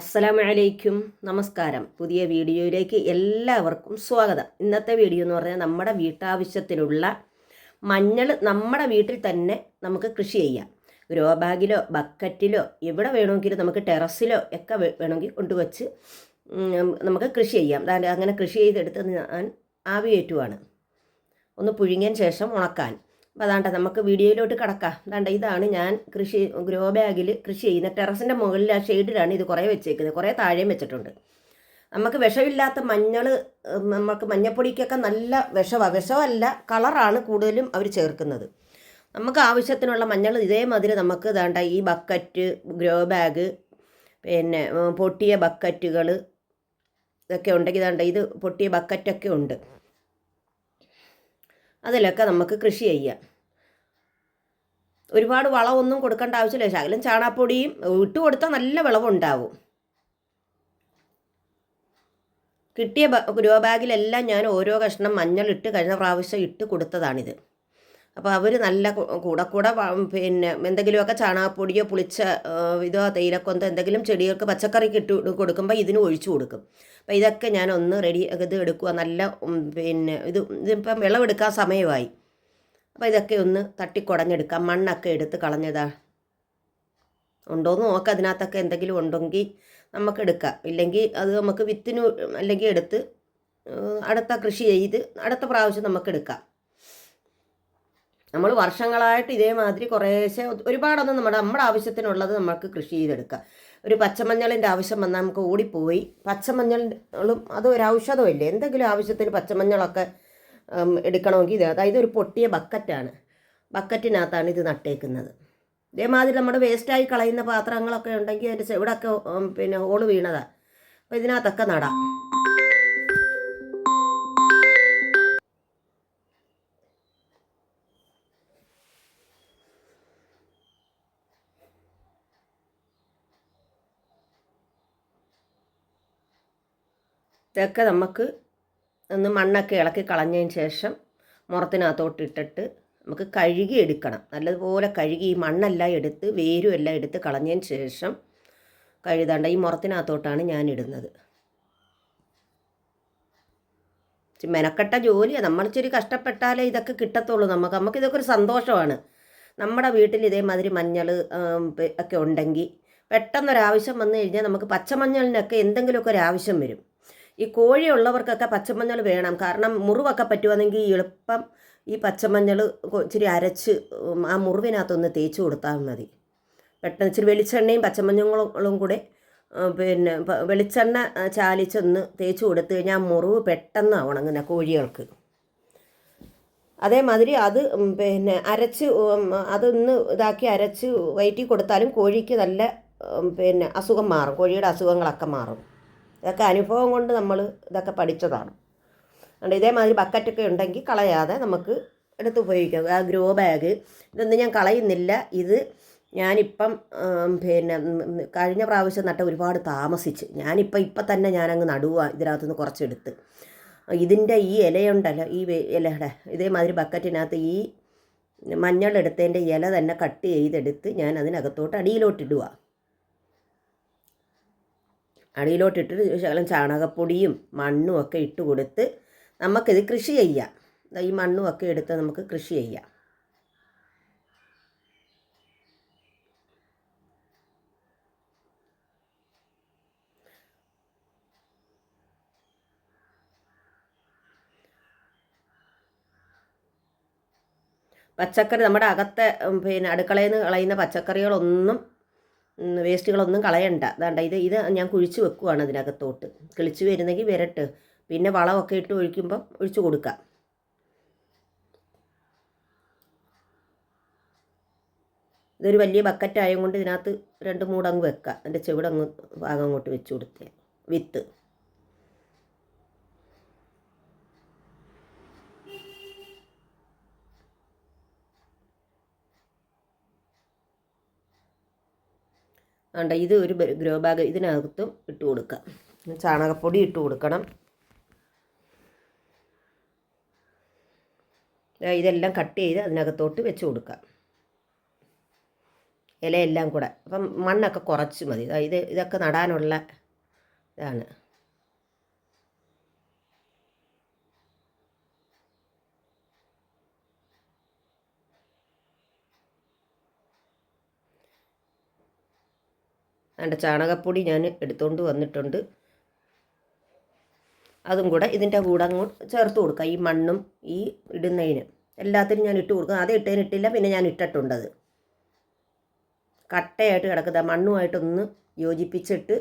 അസ്സലാമു അലൈക്കും നമസ്കാരം. പുതിയ വീഡിയോയിലേക്ക് എല്ലാവർക്കും സ്വാഗതം. ഇന്നത്തെ വീഡിയോ എന്ന് പറഞ്ഞാൽ നമ്മുടെ വീട്ടാവശ്യത്തിനുള്ള മഞ്ഞൾ നമ്മുടെ വീട്ടിൽ തന്നെ നമുക്ക് കൃഷി ചെയ്യാം. ഗ്രോ ബാഗിലോ ബക്കറ്റിലോ എവിടെ വേണമെങ്കിലും നമുക്ക് ടെറസിലോ ഒക്കെ വേണമെങ്കിൽ കൊണ്ടുവച്ച് നമുക്ക് കൃഷി ചെയ്യാം. അങ്ങനെ കൃഷി ചെയ്തെടുത്ത് ഞാൻ ആവിയേറ്റുവാണ്. ഒന്ന് പുഴുങ്ങിയതിന് ശേഷം ഉണക്കാൻ. അപ്പോൾ അതാണ്ട നമുക്ക് വീഡിയോയിലോട്ട് കിടക്കാം. അതാണ്ട ഇതാണ് ഞാൻ കൃഷി ഗ്രോ ബാഗിൽ കൃഷി ചെയ്യുന്ന ടെറസിന്റെ മുകളിൽ ആ ഷെയ്ഡിലാണ് ഇത് കുറേ വെച്ചേക്കുന്നത്. കുറേ താഴെയും വെച്ചിട്ടുണ്ട്. നമുക്ക് വിഷമില്ലാത്ത മഞ്ഞൾ നമുക്ക് മഞ്ഞപ്പൊടിക്കൊക്കെ നല്ല വിഷമാണ് വിഷമല്ല കളറാണ് കൂടുതലും അവർ ചേർക്കുന്നത്. നമുക്ക് ആവശ്യത്തിനുള്ള മഞ്ഞൾ ഇതേമാതിരി നമുക്ക് ഇതാണ്ട ഈ ബക്കറ്റ് ഗ്രോ ബാഗ് പിന്നെ പൊട്ടിയ ബക്കറ്റുകൾ ഇതൊക്കെ ഉണ്ടെങ്കിൽ ഇതാണ്ട ഇത് പൊട്ടിയ ബക്കറ്റൊക്കെ ഉണ്ട്. അതിലൊക്കെ നമുക്ക് കൃഷി ചെയ്യാം. ഒരുപാട് വളമൊന്നും കൊടുക്കേണ്ട ആവശ്യമില്ല. ശകലം ചാണാപ്പൊടിയും ഇട്ട് കൊടുത്താൽ നല്ല വിളവുണ്ടാവും. കിട്ടിയ ഗ്രോ ബാഗിലെല്ലാം ഞാൻ ഓരോ കഷ്ണം മഞ്ഞൾ ഇട്ട് കഴിഞ്ഞ പ്രാവശ്യം ഇട്ട് കൊടുത്തതാണിത്. അപ്പോൾ അവർ നല്ല കൂടെ കൂടെ പിന്നെ എന്തെങ്കിലുമൊക്കെ ചാണകപ്പൊടിയോ പുളിച്ച ഇതോ തേയിലക്കൊന്തോ എന്തെങ്കിലും ചെടികൾക്ക് പച്ചക്കറിക്ക് ഇട്ട് കൊടുക്കുമ്പോൾ ഇതിന് ഒഴിച്ചു കൊടുക്കും. അപ്പോൾ ഇതൊക്കെ ഞാൻ ഒന്ന് റെഡി ഇത് എടുക്കുക നല്ല പിന്നെ ഇത് ഇതിപ്പം വിളവെടുക്കാൻ സമയമായി. അപ്പോൾ ഇതൊക്കെ ഒന്ന് തട്ടിക്കുടഞ്ഞെടുക്കാം. മണ്ണൊക്കെ എടുത്ത് കളഞ്ഞതാ. ഉണ്ടോയെന്ന് നോക്ക. അതിനകത്തൊക്കെ എന്തെങ്കിലും ഉണ്ടെങ്കിൽ നമുക്ക് എടുക്കാം. ഇല്ലെങ്കിൽ അത് നമുക്ക് വിത്തിന് അല്ലെങ്കിൽ എടുത്ത് അടുത്ത കൃഷി ചെയ്ത് അടുത്ത പ്രാവശ്യം നമുക്ക് എടുക്കാം. നമ്മൾ വർഷങ്ങളായിട്ട് ഇതേമാതിരി കുറേശ്ശെ ഒരുപാടൊന്നും നമ്മുടെ നമ്മുടെ ആവശ്യത്തിനുള്ളത് നമുക്ക് കൃഷി ചെയ്തെടുക്കാം. ഒരു പച്ചമഞ്ഞളിന്റെ ആവശ്യം വന്നാൽ നമുക്ക് ഓടിപ്പോയി. പച്ചമഞ്ഞളും അത് ഒരു ഔഷധമില്ലേ എന്തെങ്കിലും ആവശ്യത്തിന് പച്ചമഞ്ഞളൊക്കെ എടുക്കണമെങ്കിൽ ഇത് അതായത് ഒരു പൊട്ടിയ ബക്കറ്റാണ്. ബക്കറ്റിനകത്താണ് ഇത് നട്ടേക്കുന്നത്. ഇതേമാതിരി നമ്മുടെ വേസ്റ്റായി കളയുന്ന പാത്രങ്ങളൊക്കെ ഉണ്ടെങ്കിൽ അതിന്റെ ചെവിടൊക്കെ പിന്നെ ഹോൾ വീണതാണ് അപ്പോൾ ഇതിനകത്തൊക്കെ നടാം. ഇതൊക്കെ നമുക്ക് ഒന്ന് മണ്ണൊക്കെ ഇളക്കി കളഞ്ഞതിന് ശേഷം മുറത്തിനകത്തോട്ട് ഇട്ടിട്ട് നമുക്ക് കഴുകി എടുക്കണം. നല്ലതുപോലെ കഴുകി ഈ മണ്ണെല്ലാം എടുത്ത് വേരും എല്ലാം എടുത്ത് കളഞ്ഞതിന് ശേഷം കഴുതാണ്ട ഈ മുറത്തിനകത്തോട്ടാണ് ഞാൻ ഇടുന്നത്. മെനക്കെട്ട ജോലിയാണ് നമ്മൾ ഇച്ചിരി കഷ്ടപ്പെട്ടാലേ ഇതൊക്കെ കിട്ടത്തുള്ളൂ നമുക്ക്. നമുക്ക് ഇതൊക്കെ ഒരു സന്തോഷമാണ്. നമ്മുടെ വീട്ടിൽ ഇതേമാതിരി മഞ്ഞൾ ഒക്കെ ഉണ്ടെങ്കിൽ പെട്ടെന്നൊരാവശ്യം വന്നു കഴിഞ്ഞാൽ നമുക്ക് പച്ചമഞ്ഞളിനൊക്കെ എന്തെങ്കിലുമൊക്കെ ഒരു ആവശ്യം വരും. ഈ കോഴിയുള്ളവർക്കൊക്കെ പച്ചമഞ്ഞൾ വേണം. കാരണം മുറിവൊക്കെ പറ്റുവാണെങ്കിൽ എളുപ്പം ഈ പച്ചമഞ്ഞൾ ഇച്ചിരി അരച്ച് ആ മുറിവിനകത്തൊന്ന് തേച്ച് കൊടുത്താൽ മതി. പെട്ടെന്ന് ഇച്ചിരി വെളിച്ചെണ്ണയും പച്ചമഞ്ഞളും കൂടെ പിന്നെ വെളിച്ചെണ്ണ ചാലിച്ചൊന്ന് തേച്ച് കൊടുത്തു കഴിഞ്ഞാൽ മുറിവ് പെട്ടെന്ന് ഉണങ്ങുന്ന കോഴികൾക്ക്. അതേമാതിരി അത് പിന്നെ അരച്ച് അതൊന്ന് ഇതാക്കി അരച്ച് വയറ്റി കൊടുത്താലും കോഴിക്ക് നല്ല പിന്നെ അസുഖം മാറും. കോഴിയുടെ അസുഖങ്ങളൊക്കെ മാറും. ഇതൊക്കെ അനുഭവം കൊണ്ട് നമ്മൾ ഇതൊക്കെ പഠിച്ചതാണ്. അതുകൊണ്ട് ഇതേമാതിരി ബക്കറ്റൊക്കെ ഉണ്ടെങ്കിൽ കളയാതെ നമുക്ക് എടുത്ത് ഉപയോഗിക്കാം. ആ ഗ്രോ ബാഗ് ഇതൊന്നും ഞാൻ കളയുന്നില്ല. ഇത് ഞാനിപ്പം പിന്നെ കഴിഞ്ഞ പ്രാവശ്യം നട്ട ഒരുപാട് താമസിച്ച്. ഞാനിപ്പം ഇപ്പം തന്നെ ഞാനങ്ങ് നടുക ഇതിനകത്തുനിന്ന് കുറച്ചെടുത്ത്. ഇതിന്റെ ഈ ഇലയുണ്ടല്ലോ ഈ ഇല ഇലയുടെ ഇതേമാതിരി ബക്കറ്റിനകത്ത് ഈ മഞ്ഞളെടുത്തതിന്റെ ഇല തന്നെ കട്ട് ചെയ്തെടുത്ത് ഞാൻ അതിനകത്തോട്ട് അടിയിലോട്ടിടുക അടിയിലോട്ടിട്ട് ശകലം ചാണകപ്പൊടിയും മണ്ണും ഒക്കെ ഇട്ട് കൊടുത്ത് നമുക്കിത് കൃഷി ചെയ്യാം. ഈ മണ്ണും ഒക്കെ എടുത്ത് നമുക്ക് കൃഷി ചെയ്യാം. പച്ചക്കറി നമ്മുടെ അകത്തെ പിന്നെ അടുക്കളയിൽ നിന്ന് കളയുന്ന പച്ചക്കറികളൊന്നും വേസ്റ്റുകളൊന്നും കളയണ്ട. അതാണ്ട ഇത് ഇത് ഞാൻ കുഴിച്ച് വെക്കുവാണ് അതിനകത്തോട്ട്. കിളിച്ച് വരുന്നെങ്കിൽ വരട്ട്. പിന്നെ വളമൊക്കെ ഇട്ട് ഒഴിക്കുമ്പം ഒഴിച്ചു കൊടുക്കാം. ഇതൊരു വലിയ ബക്കറ്റ് ആയതുകൊണ്ട് ഇതിനകത്ത് രണ്ട് മൂടങ്ങ് വെക്കാം. അതിന്റെ ചെവിടങ്ങ് ഭാഗം അങ്ങോട്ട് വെച്ച് കൊടുത്തേ. വിത്ത്. വേണ്ട ഇത് ഒരു ഗ്രോ ബാഗ് ഇതിനകത്തും ഇട്ട് കൊടുക്കാം. ചാണകപ്പൊടി ഇട്ട് കൊടുക്കണം. ഇതെല്ലാം കട്ട് ചെയ്ത് അതിനകത്തോട്ട് വെച്ച് കൊടുക്കാം. ഇലയെല്ലാം കൂടെ. അപ്പം മണ്ണൊക്കെ കുറച്ച് മതി. ഇത് ഇതൊക്കെ നടാനുള്ള ഇതാണ്. അതിന്റെ ചാണകപ്പൊടി ഞാൻ എടുത്തുകൊണ്ട് വന്നിട്ടുണ്ട്. അതും കൂടെ ഇതിന്റെ കൂടെ അങ്ങോട്ട് ചേർത്ത് കൊടുക്കുക ഈ മണ്ണും ഈ ഇടുന്നതിന്. എല്ലാത്തിനും ഞാൻ ഇട്ട് കൊടുക്കും. അതേ ഇട്ടതിന് ഇട്ടില്ല പിന്നെ ഞാൻ ഇട്ടിട്ടുണ്ടത് കട്ടയായിട്ട് കിടക്കുന്ന മണ്ണുമായിട്ടൊന്ന് യോജിപ്പിച്ചിട്ട്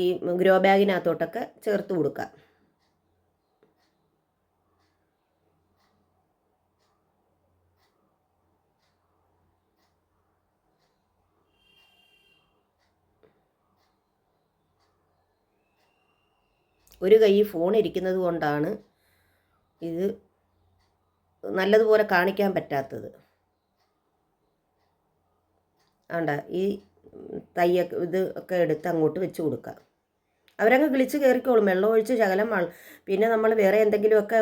ഈ ഗ്രോ ബാഗിനകത്തോട്ടൊക്കെ ചേർത്ത് കൊടുക്കുക ഒരു കൈ ഫോൺ ഇരിക്കുന്നത് കൊണ്ടാണ് ഇത് നല്ലതുപോലെ കാണിക്കാൻ പറ്റാത്തത്. ആണ്ട ഈ തയ്യൊക്കെ ഇത് ഒക്കെ എടുത്ത് അങ്ങോട്ട് വെച്ച് കൊടുക്കുക അവരങ്ങ് കിളിച്ച് കയറിക്കോളും. വെള്ളം ഒഴിച്ച് ശകലം പിന്നെ നമ്മൾ വേറെ എന്തെങ്കിലുമൊക്കെ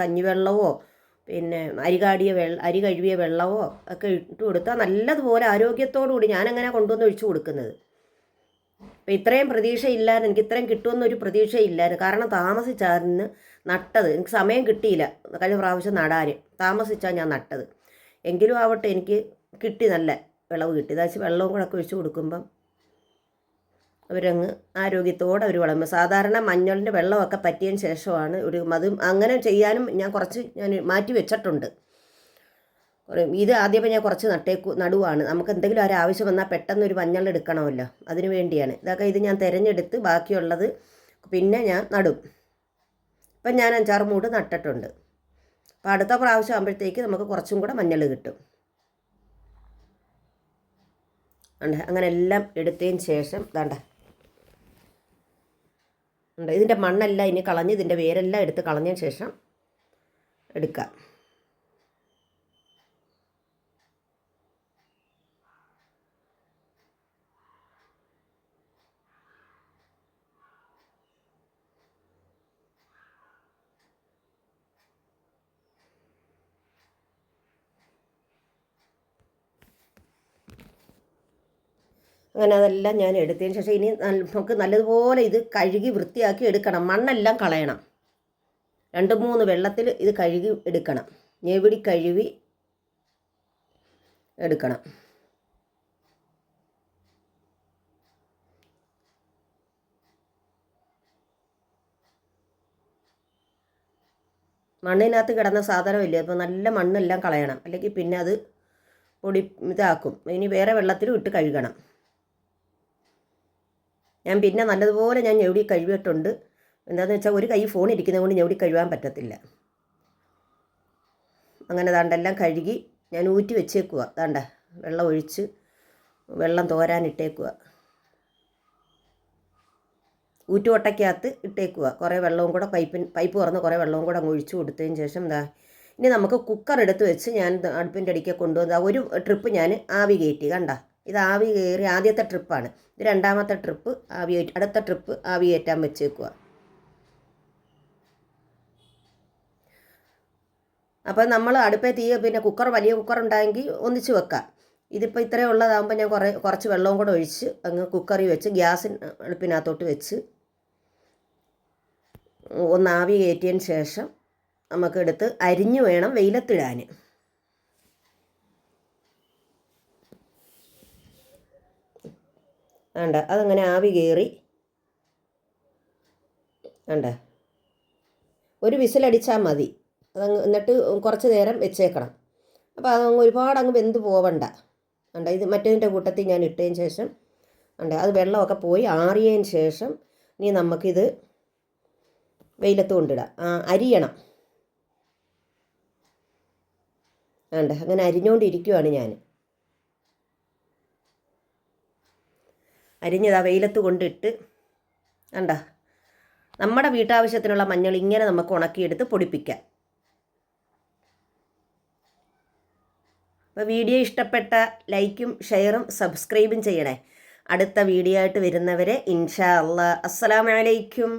കഞ്ഞിവെള്ളമോ പിന്നെ അരി കാടിയ വെള്ള അരി കഴുകിയ വെള്ളമോ ഒക്കെ ഇട്ട് കൊടുത്താൽ നല്ലതുപോലെ ആരോഗ്യത്തോടു കൂടി ഞാനങ്ങനെ കൊണ്ടുവന്ന് ഒഴിച്ചു കൊടുക്കുന്നത്. അപ്പം ഇത്രയും പ്രതീക്ഷയില്ലായിരുന്നു. എനിക്ക് ഇത്രയും കിട്ടുമെന്നൊരു പ്രതീക്ഷയില്ലായിരുന്നു. കാരണം താമസിച്ചായിരുന്നു നട്ടത്. എനിക്ക് സമയം കിട്ടിയില്ല കഴിഞ്ഞ പ്രാവശ്യം നടാൻ താമസിച്ചാണ് ഞാൻ നട്ടത്. എങ്കിലും ആവട്ടെ എനിക്ക് കിട്ടി നല്ല വിളവ് കിട്ടി. അതായത് വെള്ളവും കൂടെ ഒക്കെ ഒഴിച്ച് കൊടുക്കുമ്പം അവരങ്ങ് ആരോഗ്യത്തോടെ അവർ വിളമ്പ്. സാധാരണ മഞ്ഞളിന്റെ വെള്ളമൊക്കെ പറ്റിയതിന് ശേഷമാണ് ഒരു അതും അങ്ങനെ ചെയ്യാനും ഞാൻ കുറച്ച് ഞാൻ മാറ്റി വെച്ചിട്ടുണ്ട്. ഇത് ആദ്യമേ ഞാൻ കുറച്ച് നട്ടേക്കു നടുവാണ്. നമുക്ക് എന്തെങ്കിലും ഒരു ആവശ്യം വന്നാൽ പെട്ടെന്ന് ഒരു മഞ്ഞൾ എടുക്കണമല്ലോ. അതിന് വേണ്ടിയാണ്. ഇതൊക്കെ ഇത് ഞാൻ തിരഞ്ഞെടുത്ത് ബാക്കിയുള്ളത് പിന്നെ ഞാൻ നടും. ഇപ്പം ഞാൻ അഞ്ചാറ് മൂട് നട്ടിട്ടുണ്ട്. അപ്പോൾ അടുത്ത പ്രാവശ്യം ആകുമ്പോഴത്തേക്ക് നമുക്ക് കുറച്ചും കൂടെ മഞ്ഞൾ കിട്ടും. ഉണ്ട് അങ്ങനെ എല്ലാം എടുത്തതിന് ശേഷം വേണ്ട ഉണ്ട് ഇതിന്റെ മണ്ണെല്ലാം ഇനി കളഞ്ഞ് ഇതിന്റെ വേരെല്ലാം എടുത്ത് കളഞ്ഞതിന് ശേഷം എടുക്കാം. അങ്ങനെ അതെല്ലാം ഞാൻ എടുത്തതിന് ശേഷം ഇനി നമുക്ക് നല്ലതുപോലെ ഇത് കഴുകി വൃത്തിയാക്കി എടുക്കണം. മണ്ണെല്ലാം കളയണം. രണ്ട് മൂന്ന് വെള്ളത്തിൽ ഇത് കഴുകി എടുക്കണം. ഞെവിടി കഴുകി എടുക്കണം. മണ്ണിനകത്ത് കിടന്ന സാധനമില്ല? അപ്പോൾ നല്ല മണ്ണെല്ലാം കളയണം. അല്ലെങ്കിൽ പിന്നെ അത് പൊടി ഇതാക്കും. ഇനി വേറെ വെള്ളത്തിലും ഇട്ട് കഴുകണം. ഞാൻ പിന്നെ നല്ലതുപോലെ ഞാൻ ഞെവിടി കഴുകിയിട്ടുണ്ട്. എന്താണെന്ന് വെച്ചാൽ ഒരു കൈ ഫോൺ ഇരിക്കുന്നത് കൊണ്ട് ഞെവിടി കഴുകാൻ പറ്റത്തില്ല. അങ്ങനെ ദാണ്ടെല്ലാം കഴുകി ഞാൻ ഊറ്റി വെച്ചേക്കുക ദാണ്ട വെള്ളം ഒഴിച്ച് വെള്ളം തോരാനിട്ടേക്കുക ഊറ്റുകൊട്ടയ്ക്കകത്ത് ഇട്ടേക്കുക കുറേ വെള്ളവും കൂടെ പൈപ്പിൻ പൈപ്പ് തുറന്ന് കുറേ വെള്ളവും കൂടെ അങ്ങ് ഒഴിച്ചു കൊടുത്തതിന് ശേഷം എന്താ ഇനി നമുക്ക് കുക്കർ എടുത്ത് വെച്ച് ഞാൻ അടുപ്പിന്റെ അടിക്ക് കൊണ്ടുവന്ന ഒരു ട്രിപ്പ് ഞാൻ ആവി കയറ്റി. കണ്ട? ഇത് ആവി കയറി ആദ്യത്തെ ട്രിപ്പാണ്. ഇത് രണ്ടാമത്തെ ട്രിപ്പ് ആവി അടുത്ത ട്രിപ്പ് ആവി കയറ്റാൻ വെച്ചേക്കുക അപ്പോൾ നമ്മൾ അടുപ്പേ തീ പിന്നെ കുക്കർ വലിയ കുക്കർ ഉണ്ടായെങ്കിൽ ഒന്നിച്ച് വെക്കാം. ഇതിപ്പോൾ ഇത്രയും ഉള്ളതാകുമ്പോൾ ഞാൻ കുറേ കുറച്ച് വെള്ളവും കൂടെ ഒഴിച്ച് അങ്ങ് കുക്കറി വെച്ച് ഗ്യാസിന് അടുപ്പിനകത്തോട്ട് വെച്ച് ഒന്ന് ആവി കയറ്റിയതിന് ശേഷം നമുക്കെടുത്ത് അരിഞ്ഞു വേണം വെയിലത്തിടാൻ വേണ്ട അതങ്ങനെ ആവി കയറി വേണ്ട ഒരു വിസിലടിച്ചാൽ മതി. അതങ്ങ് എന്നിട്ട് കുറച്ച് നേരം വെച്ചേക്കണം. അപ്പോൾ അതങ്ങ് ഒരുപാട് അങ്ങ് വെന്ത് പോവണ്ട. വേണ്ട ഇത് മറ്റേതിന്റെ കൂട്ടത്തിൽ ഞാൻ ഇട്ടതിന് ശേഷം വേണ്ട അത് വെള്ളമൊക്കെ പോയി ആറിയതിന് ശേഷം ഇനി നമുക്കിത് വെയിലത്ത് കൊണ്ടിടാം. അരിയണം. വേണ്ട അങ്ങനെ അരിഞ്ഞുകൊണ്ടിരിക്കുവാണ് ഞാൻ അരിഞ്ഞത് ആ വെയിലത്ത് കൊണ്ടിട്ട് കണ്ട? നമ്മുടെ വീട്ടാവശ്യത്തിനുള്ള മഞ്ഞൾ ഇങ്ങനെ നമുക്ക് ഉണക്കിയെടുത്ത് പൊടിപ്പിക്കാം. അപ്പോൾ വീഡിയോ ഇഷ്ടപ്പെട്ട ലൈക്കും ഷെയറും സബ്സ്ക്രൈബും ചെയ്യണേ. അടുത്ത വീഡിയോ ആയിട്ട് വരുന്നവരെ ഇൻഷാ അല്ലാ അസ്സലാമലൈക്കും